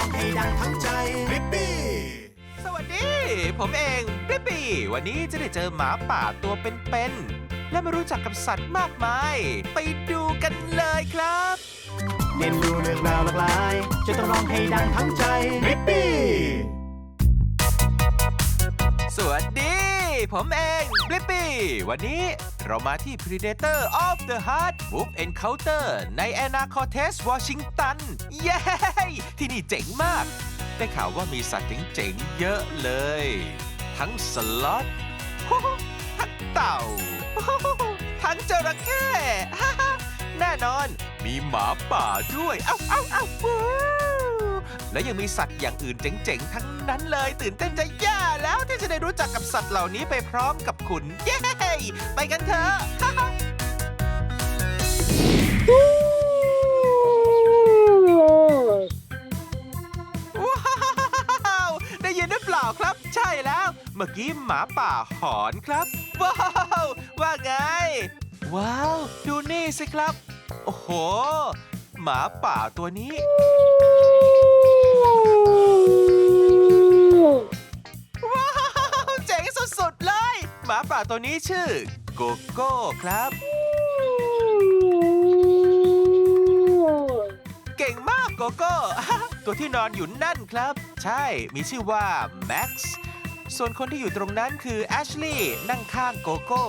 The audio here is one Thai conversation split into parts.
ร้องให้ดังทั้งใจริปปี้สวัสดี ผมเองปลิปปี้ วันนี้จะได้เจอหมาป่าตัวเป็นๆ และมารู้จักกับสัตว์มากมาย ไปดูกันเลยครับ เรียนรู้เรื่องราวหลากหลาย จะต้องร้องให้ดังทั้งใจริปปี้ สวัสดี ผมเองบลิปปี้ วันนี้เรามาที่ Predator of the Heart Wolf Encounter ใน Anacortes Washington เย้ ที่นี่เจ๋งมาก ได้ข่าวว่ามีสัตว์เจ๋งๆเยอะเลย ทั้งสล็อตทั้งเต่า ทั้งจระเข้แน่นอน มีหมาป่าด้วย เอ้าเอ้าเอ้าว และยังมีสัตว์อย่างอื่นเจ๋งๆ ทั้งนั้นเลย ตื่นเต้นจะแย่แล้วที่จะได้รู้จักกับสัตว์เหล่านี้ไปพร้อมกับคุณ เย้ ไปกันเถอะว้าวได้ยินหรือเปล่าครับ ใช่แล้ว เมื่อกี้หมาป่าหอนครับ ว้าวว่าไง ว้าว ดูนี่สิครับ โอ้โห หมาป่าตัวนี้ ว้าวเจ๋งสุดๆเลย หมาป่าตัวนี้ชื่อโกโก้ครับ เก่งมากโกโก้ ตัวที่นอนอยู่นั่นครับ ใช่มีชื่อว่าแม็กซ์ส่วนคนที่อยู่ตรงนั้นคือแอชลีย์นั่งข้างโกโก้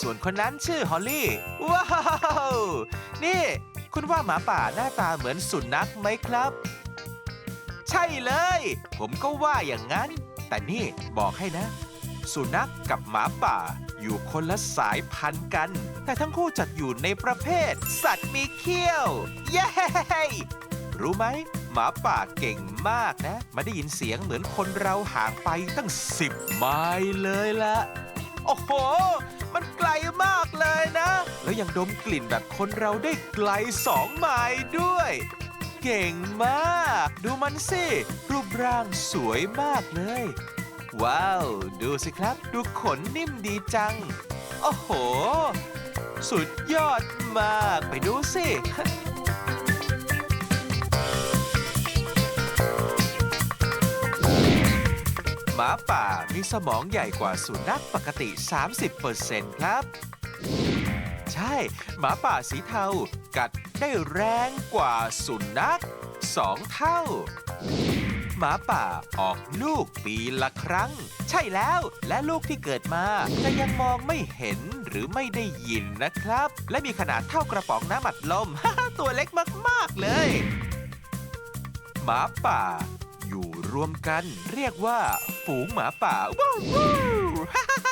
ส่วนคนนั้นชื่อฮอลลี่ ว้าว นี่ คุณว่าหมาป่าหน้าตาเหมือนสุนัขไหมครับ ช่เลย ผมก็ว่าอย่างนั้น แต่นี่บอกให้นะ สุนัขกับหมาป่า อยู่คนละสายพันธุ์กัน แต่ทั้งคู่จัดอยู่ในประเภท สัตว์มีเขี้ยว เย้ รู้ไหม หมาป่าเก่งมากนะมาได้ยินเสียงเหมือนคนเราห่างไปตั้งสิบไมล์เลยละโอ้โห มันไกลมากเลยนะ แล้วยังดมกลิ่นแบบคนเราได้ไกลสองไมล์ด้วย เก่งมาก ดูมันสิ รูปร่างสวยมากเลย ว้าว ดูสิครับ ดูขนนิ่มดีจัง โอ้โห สุดยอดมาก ไปดูสิหมาป่ามีสมองใหญ่กว่าสุนัขปกติ 30%ครับ ใช่ หมาป่าสีเทา กัด ได้แรงกว่าสุนัขสองเท่า หมาป่าออกลูกปีละครั้ง ใช่แล้วและลูกที่เกิดมาจะยังมองไม่เห็นหรือไม่ได้ยินนะครับ และมีขนาดเท่ากระป๋องน้ำอัดลม ตัวเล็กมาก ๆ เลย หมาป่า อยู่รวมกันเรียกว่าฝูงหมาป่าว้าวว้า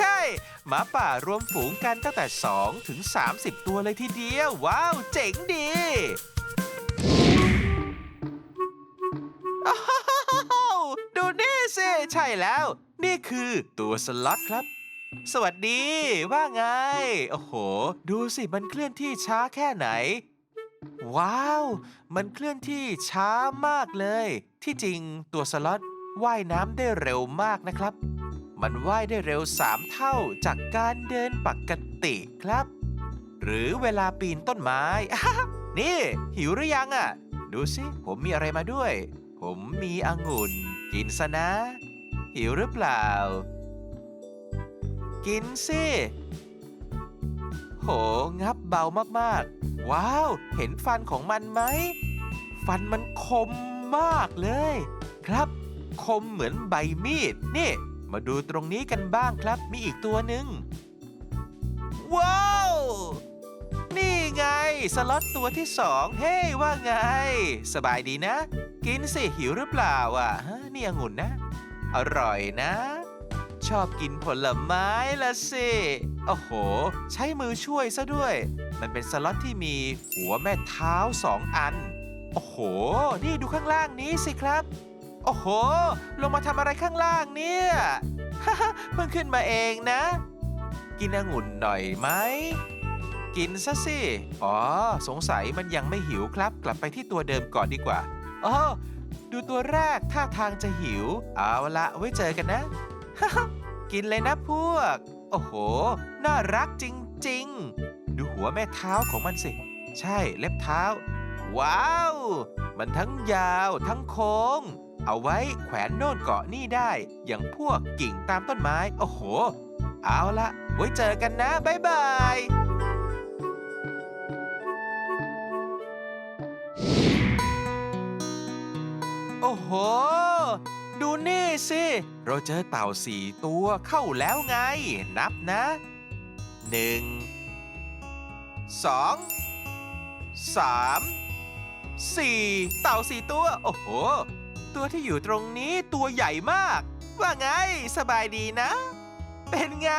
ใช่หมาป่ารวมฝูงกันตั้งแต่ 2 ถึง 30 ตัวเลยทีเดียว ว้าว เจ๋งดีอ้าวดูนี่สิใช่แล้ว นี่คือตัวสล็อตครับ สวัสดี ว่าไง โอ้โห ดูสิมันเคลื่อนที่ช้าแค่ไหน ว้าว มันเคลื่อนที่ช้ามากเลย ที่จริงตัวสล็อตว่ายน้ำได้เร็วมากนะครับ มันว่ายได้เร็ว 3 เท่าจากการเดินปกติครับ หรือเวลาปีนต้นไม้ นี่ หิวหรือยังอะ ดูสิ ผมมีอะไรมาด้วย ผมมีองุ่น กินซะนะ หิวหรือเปล่า กินสิ โห งับเบามากๆ ว้าว เห็นฟันของมันไหม ฟันมันคมมากเลย ครับ คมเหมือนใบมีด นี่ มาดูตรงนี้กันบ้างครับ มีอีกตัวหนึ่ง ว้าว นี่ไง สล็อตตัวที่สองเฮ้ยว่าไง สบายดีนะ กินสิหิวหรือเปล่าอะฮะนี่องุ่นนะ อร่อยนะ ชอบกินผลไม้ละสิ โอ้โห ใช้มือช่วยซะด้วย มันเป็นสล็อตที่มีหัวแม่เท้าสองอัน โอ้โห นี่ดูข้างล่างนี้สิครับ โอ้โห ลงมาทำอะไรข้างล่างเนี่ย เพิ่งขึ้นมาเองนะ กินองุ่นหน่อยไหม กินซะสิ อ๋อ สงสัยมันยังไม่หิวครับ กลับไปที่ตัวเดิมก่อนดีกว่าอ๋อดูตัวแรกท่าทางจะหิว เอาละไว้เจอกันนะ กินเลยนะพวก โอ้โห น่ารักจริง ๆ ดูหัวแม่เท้าของมันสิ ใช่เล็บเท้า ว้าวมมันทั้งยาวทั้งโค้ง เอาไว้แขวนโน่นเกาะนี่ได้ อย่างพวกกิ่งตามต้นไม้ โอ้โห เอาละไว้เจอกันนะ บ๊ายบายโอ้โห ดูนี่สิ เราเจอเต่าสี่ตัวเข้าแล้วไง นับนะหนึ่งสองสามสี่เต่าสี่ตัว โอ้โห ตัวที่อยู่ตรงนี้ตัวใหญ่มาก ว่าไงสบายดีนะ เป็นไง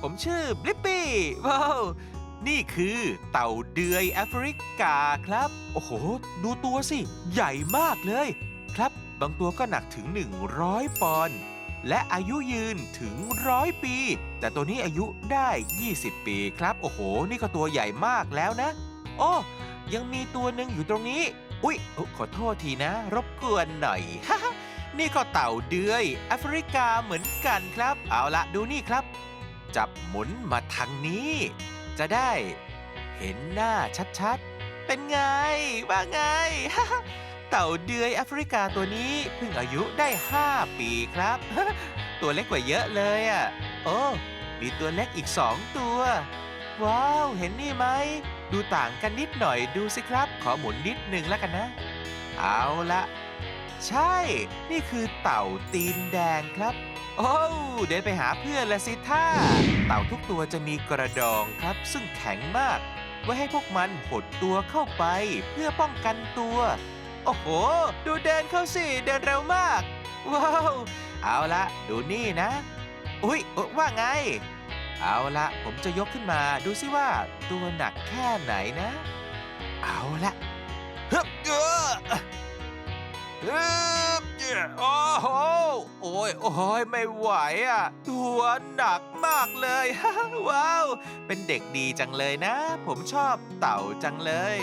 ผมชื่อบลิปปี้ว้าวนี่คือเต่าเดือยแอฟริกาครับ โอ้โห ดูตัวสิ ใหญ่มากเลย ครับ บางตัวก็หนักถึง 100 ปอนด์และอายุยืนถึงร้อยปี แต่ตัวนี้อายุได้ 20 ปีครับ โอ้โห นี่ก็ตัวใหญ่มากแล้วนะ โอ้ ยังมีตัวหนึ่งอยู่ตรงนี้ อุ๊ย ขอโทษทีนะ รบกวนหน่อย นี่ก็เต่าเดือยแอฟริกาเหมือนกันครับ เอาละดูนี่ครับ จับหมุนมาทางนี้ จะได้เห็นหน้าชัดๆ เป็นไง ว่าไง เต่าเดือยแอฟริกาตัวนี้เพิ่งอายุได้ 5 ปีครับ ตัวเล็กกว่าเยอะเลยอะ โอ้ มีตัวเล็กอีก2ตัว ว้าว เห็นนี่ไหม ดูต่างกันนิดหน่อยดูสิครับ ขอหมุนนิดนึงแล้วกันนะ เอาละใช่ นี่คือเต่าตีนแดงครับ โอ้เดินไปหาเพื่อนละสิท่า เต่าทุกตัวจะมีกระดองครับ ซึ่งแข็งมาก ไว้ให้พวกมันหดตัวเข้าไปเพื่อป้องกันตัว โอ้โห ดูเดินเข้าสิ เดินเร็วมาก ว้าว เอาละดูนี่นะ อุ๊ยว่าไง เอาละผมจะยกขึ้นมาดูซิว่าตัวหนักแค่ไหนนะ เอาละฮึบเออฮึบเจ้โอ้โหโอ้ยโอ้ยไม่ไหวอะ ตัวหนักมากเลยว้าว เป็นเด็กดีจังเลยนะ ผมชอบเต่าจังเลย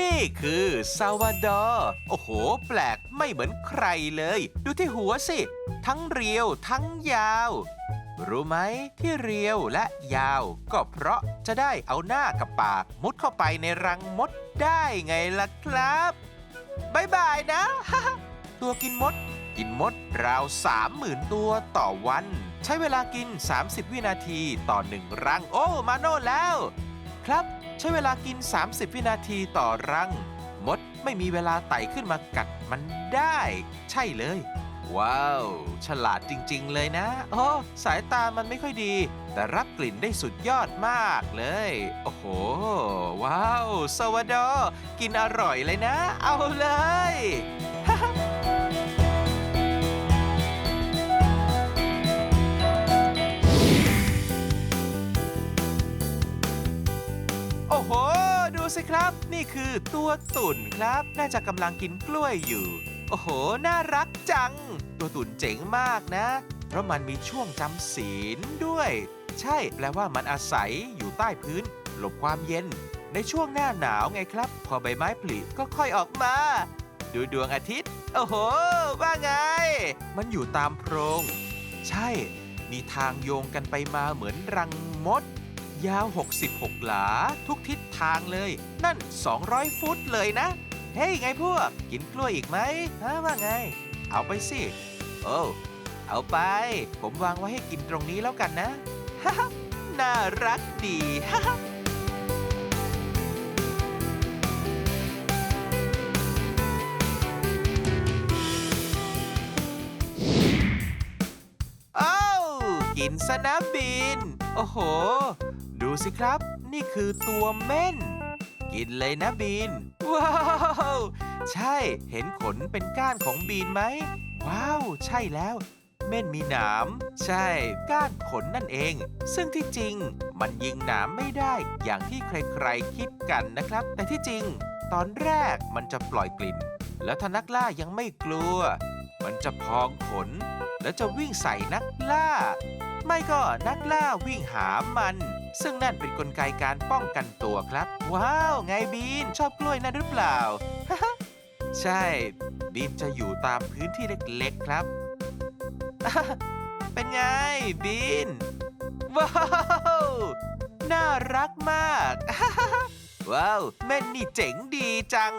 นี่คือซาวาดอร์โอ้โห แปลกไม่เหมือนใครเลย ดูที่หัวสิ ทั้งเรียวทั้งยาว รู้ไหมที่เรียวและยาว ก็เพราะจะได้เอาหน้ากับปากมุดเข้าไปในรังมดได้ไงล่ะครับบายบายนะ ตัวกินมด กินมดราวสามหมื่นตัวต่อวัน ใช้เวลากิน 30 วินาทีต่อหนึ่งรัง โอ้ มาโน่แล้ว ครับ ใช้เวลากิน 30 วินาทีต่อรัง มดไม่มีเวลาไต่ขึ้นมากัดมันได้ ใช่เลย ว้าว ฉลาดจริงๆเลยนะโอ้สายตามันไม่ค่อยดี แต่รับกลิ่นได้สุดยอดมากเลย โอ้โห ว้าวสวัสดอกินอร่อยเลยนะ เอาเลย อ้โห ดูสิครับ นี่คือตัวตุ่นครับ น่าจะกำลังกินกล้วยอยู่ โอ้โห น่ารักจัง ตัวตุ่นเจ๋งมากนะ เพราะมันมีช่วงจำศีลด้วย ใช่ แปลว่ามันอาศัยอยู่ใต้พื้น หลบความเย็น ในช่วงหน้าหนาวไงครับ พอใบไม้ผลิก็ค่อยออกมา ดูดวงอาทิตย์ โอ้โห ว่าไง มันอยู่ตามโพรง ใช่ มีทางโยงกันไปมาเหมือนรังมด ยาว 66 หลา ทุกทิศทางเลย นั่น 200 ฟุตเลยนะ เฮ้ยไงพวก กินกล้วยอีกไหมฮะว่าไง เอาไปสิ โอ้เอาไป ผมวางไว้ให้กินตรงนี้แล้วกันนะฮ่น่ารักดีฮ่าฮ่าเอ้ากินสนะบิน โอ้โห สิครับ นี่คือตัวเม่น กินเลยนะบีน ว้าว ใช่ เห็นขนเป็นก้านของบีนไหม ว้าว ใช่แล้ว เม่นมีหนาม ใช่ ก้านขนนั่นเอง ซึ่งที่จริง มันยิงหนามไม่ได้อย่างที่ใครๆคิดกันนะครับ แต่ที่จริง ตอนแรกมันจะปล่อยกลิ่น แล้วถ้านักล่ายังไม่กลัว มันจะพองขน แล้วจะวิ่งใส่นักล่า ไม่ก็นักล่าวิ่งหามัน ซึ่งนั่นเป็นนกลไกการป้องกันตัวครับ ว้าว ไงบีน ชอบกล้วยนั่นหรือเปล่า ใช่ บีนจะอยู่ตามพื้นที่เล็กๆครับ เป็นไงบีน ว้าวน่ารักมาก ว้าว แม่นี่เจ๋งดีจัง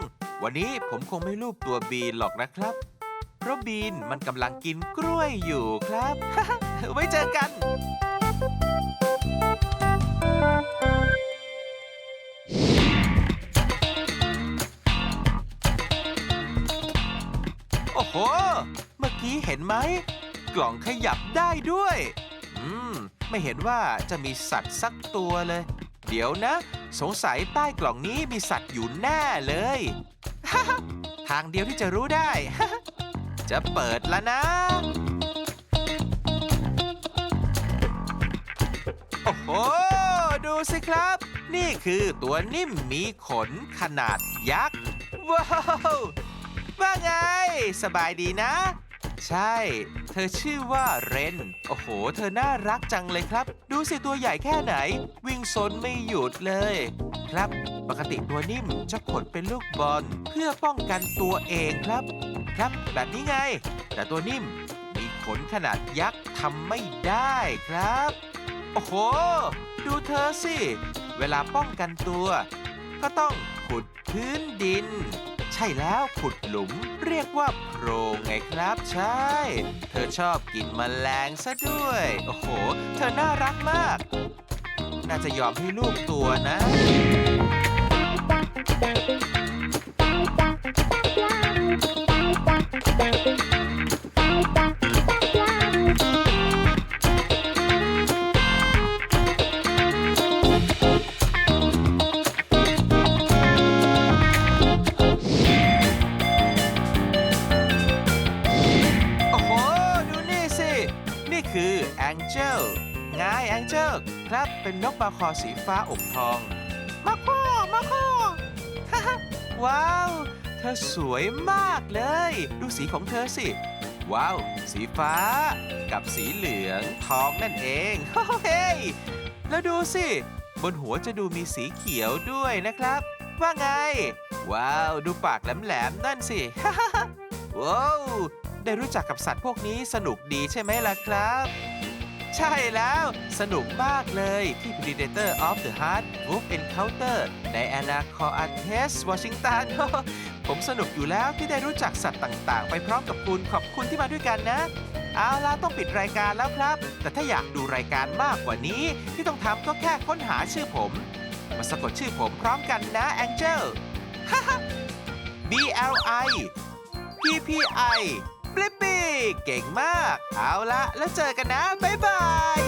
วันนี้ผมคงไม่รูปตัวบีนหรอกนะครับ ราะบีนมันกำลังกินกล้วยอยู่ครับ ไว้เจอกัน โอ้โห เมื่อกี้เห็นไหม กล่องขยับได้ด้วย อืม ไม่เห็นว่าจะมีสัตว์สักตัวเลย เดี๋ยวนะ สงสัยใต้กล่องนี้มีสัตว์อยู่แน่เลย ทางเดียวที่จะรู้ได้ จะเปิดแล้วนะ โอ้โห ดูสิครับ นี่คือตัวนิ่มมีขนขนาดยักษ์ ว้าว ว่าไง สบายดีนะ ใช่ เธอชื่อว่าเรน โอ้โห เธอน่ารักจังเลยครับ ดูสิตัวใหญ่แค่ไหน วิ่งซนไม่หยุดเลย ครับ ปกติตัวนิ่มจะขดเป็นลูกบอลเพื่อป้องกันตัวเองครับ ครับ แบบนี้ไง แต่ตัวนิ่มมีขนขนาดยักษ์ทำไม่ได้ครับ โอ้โห ดูเธอสิ เวลาป้องกันตัว ก็ต้องขุดพื้นดิน ใช่แล้วขุดหลุมเรียกว่าโพรงไงครับ ใช่ เธอชอบกินแมลงซะด้วย โอ้โห เธอน่ารักมาก น่าจะยอมให้ลูกตัวนะ โอ้โห ดูนี่สิ นี่คือแองเจลไงแองเจลครับเป็นนกมาคอสีฟ้าอกทอง มาคอมาคอว้าว ธอสวยมากเลย ดูสีของเธอสิ ว้าว สีฟ้า กับสีเหลืองทองนั่นเองเฮ้ยแล้วดูสิ บนหัวจะดูมีสีเขียวด้วยนะครับ ว่าไง ว้าว ดูปากแหลมๆนั่นสิว้าวได้รู้จักกับสัตว์พวกนี้สนุกดีใช่ไหมล่ะครับ ใช่แล้วสนุกมากเลยที่ Predator of the Heart Wolf Encounter ใน Anacortes Washington ผมสนุกอยู่แล้วที่ได้รู้จักสัตว์ต่างๆ ไปพร้อมกับคุณขอบคุณที่มาด้วยกันนะ เอาล่ะต้องปิดรายการแล้วครับ แต่ถ้าอยากดูรายการมากกว่านี้ ที่ต้องทำก็แค่ค้นหาชื่อผม มาสะกดชื่อผมพร้อมกันนะ Angel B L I P P I บลิปปี้เก่งมาก เอาละแล้วเจอกันนะ บ๊ายบาย